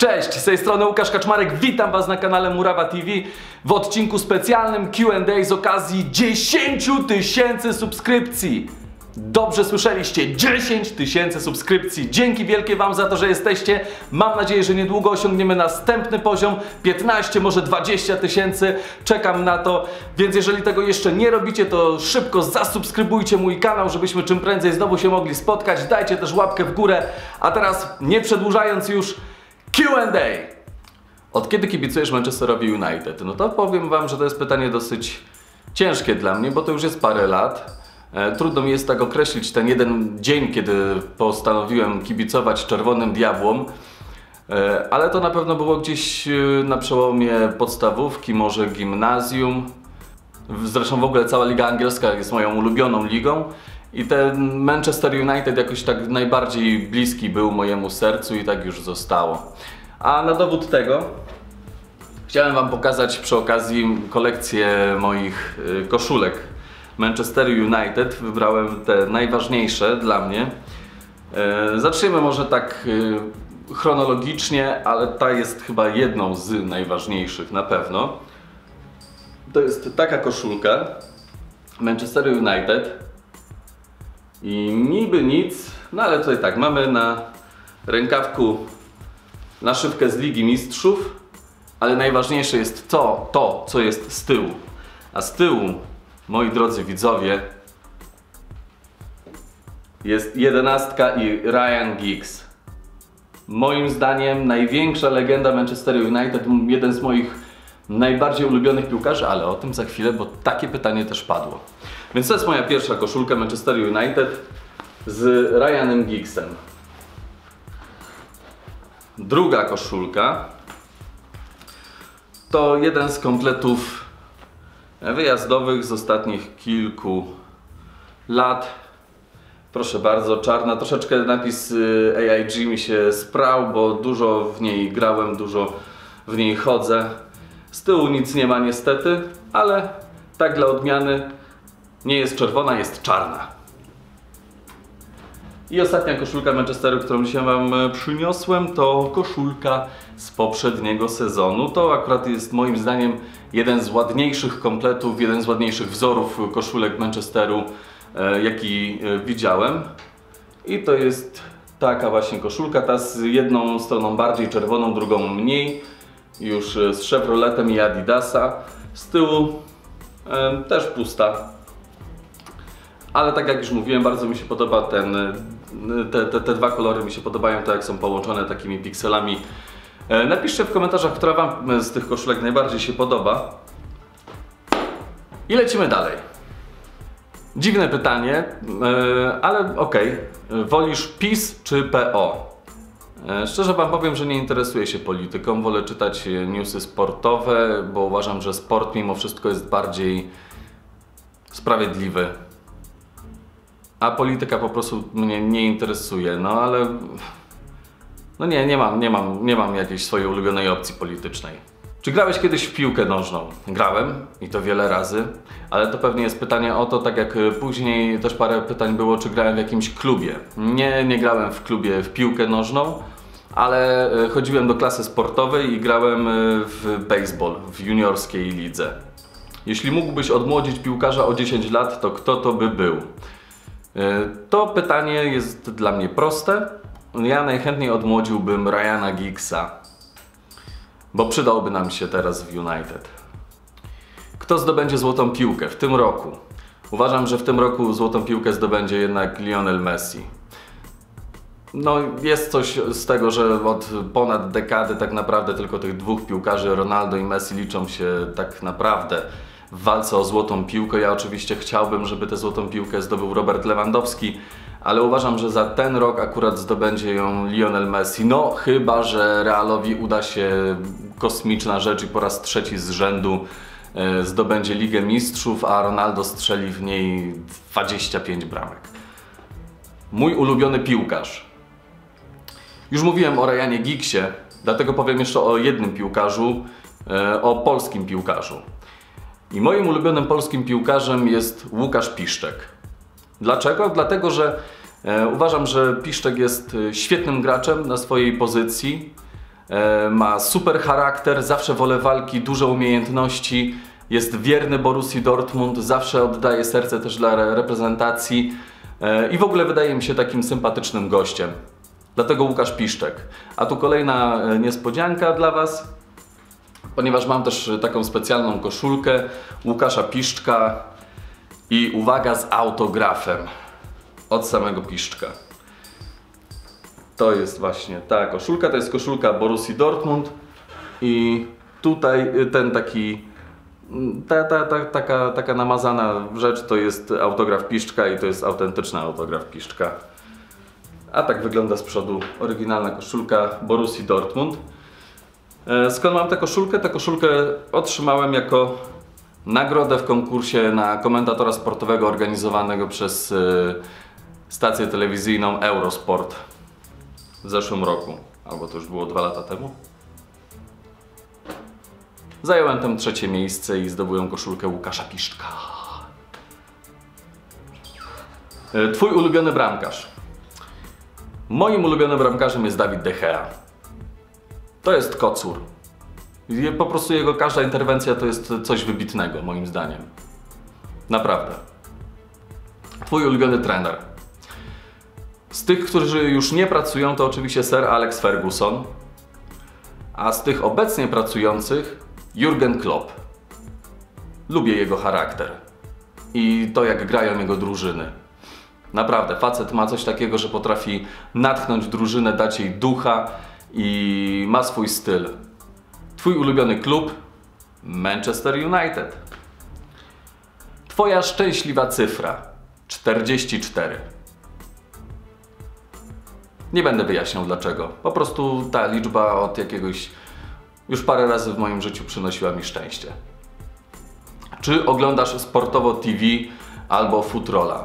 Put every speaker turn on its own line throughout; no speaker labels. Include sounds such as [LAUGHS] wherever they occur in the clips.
Cześć, z tej strony Łukasz Kaczmarek, witam Was na kanale Murawa TV w odcinku specjalnym Q&A z okazji 10 tysięcy subskrypcji. Dobrze słyszeliście, 10 tysięcy subskrypcji. Dzięki wielkie Wam za to, że jesteście. Mam nadzieję, że niedługo osiągniemy następny poziom, 15, może 20 tysięcy. Czekam na to, więc jeżeli tego jeszcze nie robicie, to szybko zasubskrybujcie mój kanał, żebyśmy czym prędzej znowu się mogli spotkać. Dajcie też łapkę w górę. A teraz, nie przedłużając już, Q&A. Od kiedy kibicujesz Manchesterowi United? No to powiem Wam, że to jest pytanie dosyć ciężkie dla mnie, bo to już jest parę lat. E, Trudno mi jest tak określić ten jeden dzień, kiedy postanowiłem kibicować Czerwonym Diabłom, E, ale to na pewno było gdzieś e, na przełomie podstawówki, może gimnazjum. Zresztą w ogóle cała Liga Angielska jest moją ulubioną ligą i ten Manchester United jakoś tak najbardziej bliski był mojemu sercu i tak już zostało. A na dowód tego chciałem Wam pokazać przy okazji kolekcję moich y, koszulek Manchester United. Wybrałem te najważniejsze dla mnie. E, Zaczniemy może tak y, chronologicznie, ale ta jest chyba jedną z najważniejszych na pewno. To jest taka koszulka Manchester United. I niby nic, no ale tutaj tak, mamy na rękawku naszywkę z Ligi Mistrzów, ale najważniejsze jest to, to, co jest z tyłu. A z tyłu, moi drodzy widzowie, jest jedenastka i Ryan Giggs. Moim zdaniem największa legenda Manchester United, jeden z moich najbardziej ulubionych piłkarzy, ale o tym za chwilę, bo takie pytanie też padło. Więc to jest moja pierwsza koszulka Manchester United z Ryanem Giggsem. Druga koszulka to jeden z kompletów wyjazdowych z ostatnich kilku lat. Proszę bardzo, czarna, troszeczkę napis y, AIG mi się sprał, bo dużo w niej grałem, dużo w niej chodzę. Z tyłu nic nie ma niestety, ale tak dla odmiany nie jest czerwona, jest czarna. I ostatnia koszulka Manchesteru, którą dzisiaj Wam e, przyniosłem, to koszulka z poprzedniego sezonu. To akurat jest moim zdaniem jeden z ładniejszych kompletów, jeden z ładniejszych wzorów koszulek Manchesteru, e, jaki e, widziałem. I to jest taka właśnie koszulka, ta z jedną stroną bardziej czerwoną, drugą mniej. Już z Chevroletem i Adidasa. Z tyłu też pusta. Ale tak jak już mówiłem, bardzo mi się podoba ten, e, te, te, te dwa kolory mi się podobają, to jak są połączone takimi pikselami. E, Napiszcie w komentarzach, która Wam z tych koszulek najbardziej się podoba. I lecimy dalej. Dziwne pytanie, e, ale okej. Wolisz PiS czy PO? E, Szczerze Wam powiem, że nie interesuję się polityką. Wolę czytać newsy sportowe, bo uważam, że sport mimo wszystko jest bardziej sprawiedliwy. A polityka po prostu mnie nie interesuje. No ale. No nie, nie mam, nie mam, nie mam jakiejś swojej ulubionej opcji politycznej. Czy grałeś kiedyś w piłkę nożną? Grałem i to wiele razy, ale to pewnie jest pytanie o to, tak jak y, później też parę pytań było, czy grałem w jakimś klubie. Nie, nie grałem w klubie w piłkę nożną, ale y, chodziłem do klasy sportowej i grałem y, w baseball w juniorskiej lidze. Jeśli mógłbyś odmłodzić piłkarza o 10 lat, to kto to by był? Y, To pytanie jest dla mnie proste. Ja najchętniej odmłodziłbym Ryana Giggsa, bo przydałby nam się teraz w United. Kto zdobędzie złotą piłkę w tym roku? Uważam, że w tym roku złotą piłkę zdobędzie jednak Lionel Messi. No, jest coś z tego, że od ponad dekady tak naprawdę tylko tych dwóch piłkarzy, Ronaldo i Messi, liczą się tak naprawdę w walce o złotą piłkę. Ja oczywiście chciałbym, żeby tę złotą piłkę zdobył Robert Lewandowski, ale uważam, że za ten rok akurat zdobędzie ją Lionel Messi. No, chyba, że Realowi uda się kosmiczna rzecz i po raz trzeci z rzędu e, zdobędzie Ligę Mistrzów, a Ronaldo strzeli w niej 25 bramek. Mój ulubiony piłkarz. Już mówiłem o Ryanie Giggsie, dlatego powiem jeszcze o jednym piłkarzu, e, o polskim piłkarzu. I moim ulubionym polskim piłkarzem jest Łukasz Piszczek. Dlaczego? Dlatego, że e, uważam, że Piszczek jest e, świetnym graczem na swojej pozycji. E, ma super charakter, zawsze wolę walki, duże umiejętności. Jest wierny Borussii Dortmund, zawsze oddaje serce też dla re reprezentacji. I w ogóle wydaje mi się takim sympatycznym gościem. Dlatego Łukasz Piszczek. A tu kolejna niespodzianka dla Was, ponieważ mam też taką specjalną koszulkę Łukasza Piszczka i uwaga z autografem od samego Piszczka. To jest właśnie ta koszulka, to jest koszulka Borussii Dortmund i tutaj ten taki ta, ta, ta, taka, taka namazana rzecz to jest autograf Piszczka i to jest autentyczny autograf Piszczka. A tak wygląda z przodu oryginalna koszulka Borussii Dortmund. E, skąd mam tę koszulkę? Tę koszulkę otrzymałem jako nagrodę w konkursie na komentatora sportowego organizowanego przez e, stację telewizyjną Eurosport w zeszłym roku, albo to już było dwa lata temu. Zająłem tam trzecie miejsce i zdobyłem koszulkę Łukasza Piszczka. E, twój ulubiony bramkarz. Moim ulubionym bramkarzem jest Dawid De Gea. To jest kocur. Po prostu jego każda interwencja to jest coś wybitnego, moim zdaniem. Naprawdę. Twój ulubiony trener. Z tych, którzy już nie pracują, to oczywiście Sir Alex Ferguson. A z tych obecnie pracujących Jurgen Klopp. Lubię jego charakter i to, jak grają jego drużyny. Naprawdę, facet ma coś takiego, że potrafi natchnąć drużynę, dać jej ducha i ma swój styl. Twój ulubiony klub? Manchester United. Twoja szczęśliwa cyfra? 44. Nie będę wyjaśniał dlaczego. Po prostu ta liczba od jakiegoś już parę razy w moim życiu przynosiła mi szczęście. Czy oglądasz sportowo TV albo Futrola?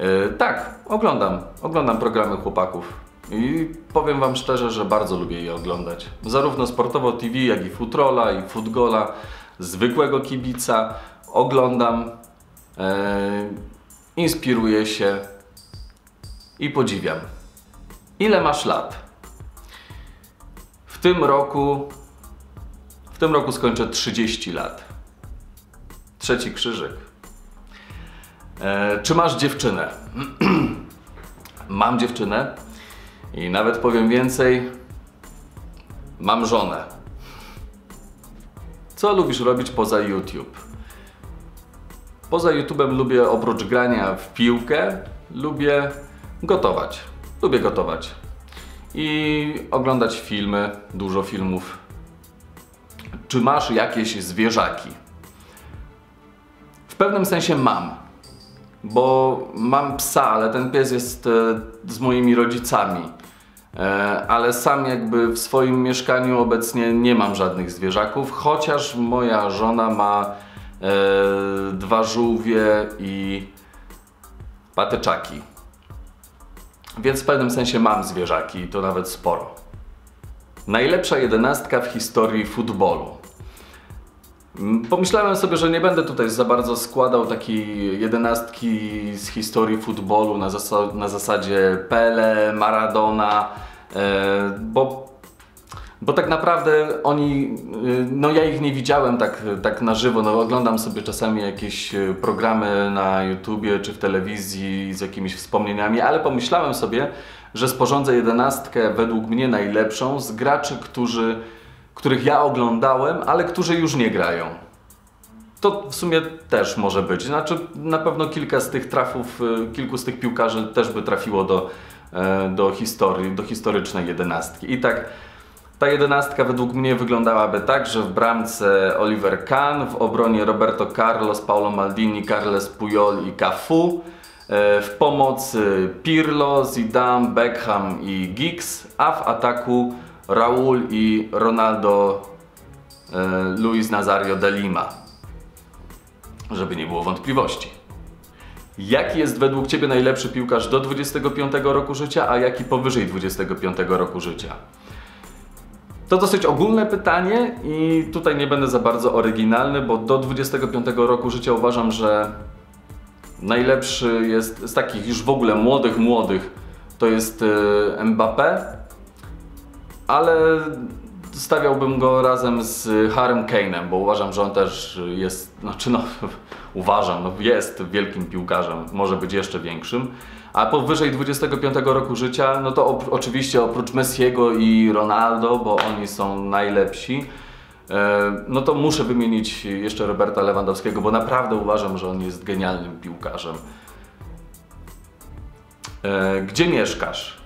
Yy, tak, oglądam. Oglądam programy chłopaków. I powiem Wam szczerze, że bardzo lubię je oglądać. Zarówno sportowo TV, jak i Futrola i Futgola, zwykłego kibica. Oglądam, yy, inspiruję się i podziwiam. Ile masz lat? W tym roku w tym roku skończę 30 lat. Trzeci krzyżyk. E, czy masz dziewczynę? [CLEARS THROAT] mam dziewczynę i nawet powiem więcej, mam żonę. Co lubisz robić poza YouTube? Poza YouTube'em lubię oprócz grania w piłkę, lubię gotować. Lubię gotować. I oglądać filmy, dużo filmów czy masz jakieś zwierzaki? W pewnym sensie mam, bo mam psa, ale ten pies jest e, z moimi rodzicami. E, ale sam jakby w swoim mieszkaniu obecnie nie mam żadnych zwierzaków, chociaż moja żona ma e, dwa żółwie i patyczaki. Więc w pewnym sensie mam zwierzaki i to nawet sporo. Najlepsza jedenastka w historii futbolu. Mm, pomyślałem sobie, że nie będę tutaj za bardzo składał takiej jedenastki z historii futbolu na, zas na zasadzie Pele, Maradona, e, bo, bo tak naprawdę oni, e, no ja ich nie widziałem tak, tak na żywo, no oglądam sobie czasami jakieś e, programy na YouTubie czy w telewizji z jakimiś wspomnieniami, ale pomyślałem sobie, że sporządzę jedenastkę według mnie najlepszą z graczy, którzy których ja oglądałem, ale którzy już nie grają. To w sumie też może być. Znaczy, na pewno kilka z tych trafów, y, kilku z tych piłkarzy też by trafiło do, e, do historii, do historycznej jedenastki. I tak ta jedenastka według mnie wyglądałaby tak, że w bramce Oliver Kahn, w obronie Roberto Carlos, Paulo Maldini, Carles Puyol i Cafu, e, w pomocy Pirlo, Zidane, Beckham i Giggs, a w ataku Raul i Ronaldo e, Luis Nazario de Lima. Żeby nie było wątpliwości. Jaki jest według Ciebie najlepszy piłkarz do 25 roku życia, a jaki powyżej 25 roku życia? To dosyć ogólne pytanie i tutaj nie będę za bardzo oryginalny, bo do 25 roku życia uważam, że najlepszy jest z takich już w ogóle młodych, młodych to jest e, Mbappé, ale stawiałbym go razem z Harem Kane'em, bo uważam, że on też jest, znaczy no, [LAUGHS] uważam, no jest wielkim piłkarzem, może być jeszcze większym. A powyżej 25 roku życia, no to op- oczywiście oprócz Messiego i Ronaldo, bo oni są najlepsi, e, no to muszę wymienić jeszcze Roberta Lewandowskiego, bo naprawdę uważam, że on jest genialnym piłkarzem. E, Gdzie mieszkasz?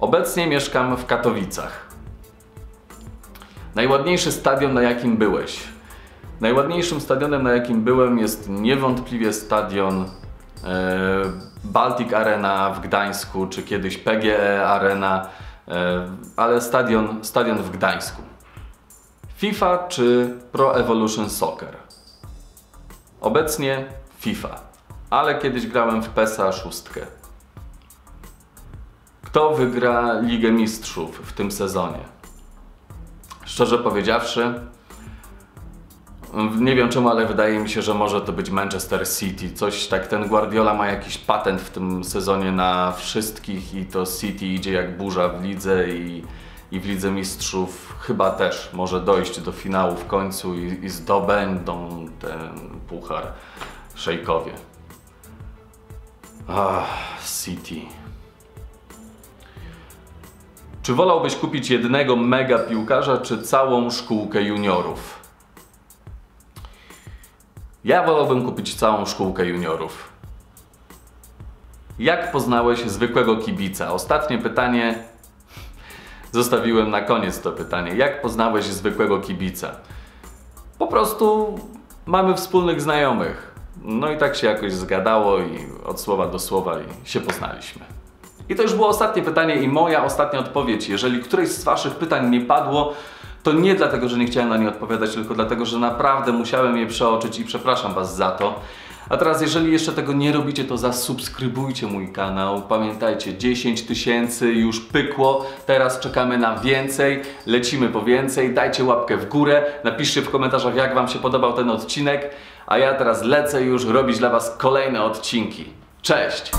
Obecnie mieszkam w Katowicach. Najładniejszy stadion, na jakim byłeś? Najładniejszym stadionem, na jakim byłem, jest niewątpliwie stadion e, Baltic Arena w Gdańsku, czy kiedyś PGE Arena, e, ale stadion, stadion w Gdańsku. FIFA czy Pro Evolution Soccer? Obecnie FIFA, ale kiedyś grałem w PESA 6. Kto wygra Ligę Mistrzów w tym sezonie? Szczerze powiedziawszy, nie wiem czemu, ale wydaje mi się, że może to być Manchester City. Coś tak, ten Guardiola ma jakiś patent w tym sezonie na wszystkich i to City idzie jak burza w lidze i, i w Lidze Mistrzów chyba też może dojść do finału w końcu i, i zdobędą ten puchar szejkowie. Ah, City. Czy wolałbyś kupić jednego mega piłkarza, czy całą szkółkę juniorów? Ja wolałbym kupić całą szkółkę juniorów. Jak poznałeś zwykłego kibica? Ostatnie pytanie. Zostawiłem na koniec to pytanie. Jak poznałeś zwykłego kibica? Po prostu mamy wspólnych znajomych. No i tak się jakoś zgadało i od słowa do słowa i się poznaliśmy. I to już było ostatnie pytanie i moja ostatnia odpowiedź. Jeżeli któreś z Waszych pytań nie padło, to nie dlatego, że nie chciałem na nie odpowiadać, tylko dlatego, że naprawdę musiałem je przeoczyć i przepraszam Was za to. A teraz, jeżeli jeszcze tego nie robicie, to zasubskrybujcie mój kanał. Pamiętajcie, 10 tysięcy już pykło, teraz czekamy na więcej, lecimy po więcej. Dajcie łapkę w górę, napiszcie w komentarzach, jak Wam się podobał ten odcinek. A ja teraz lecę już robić dla Was kolejne odcinki. Cześć!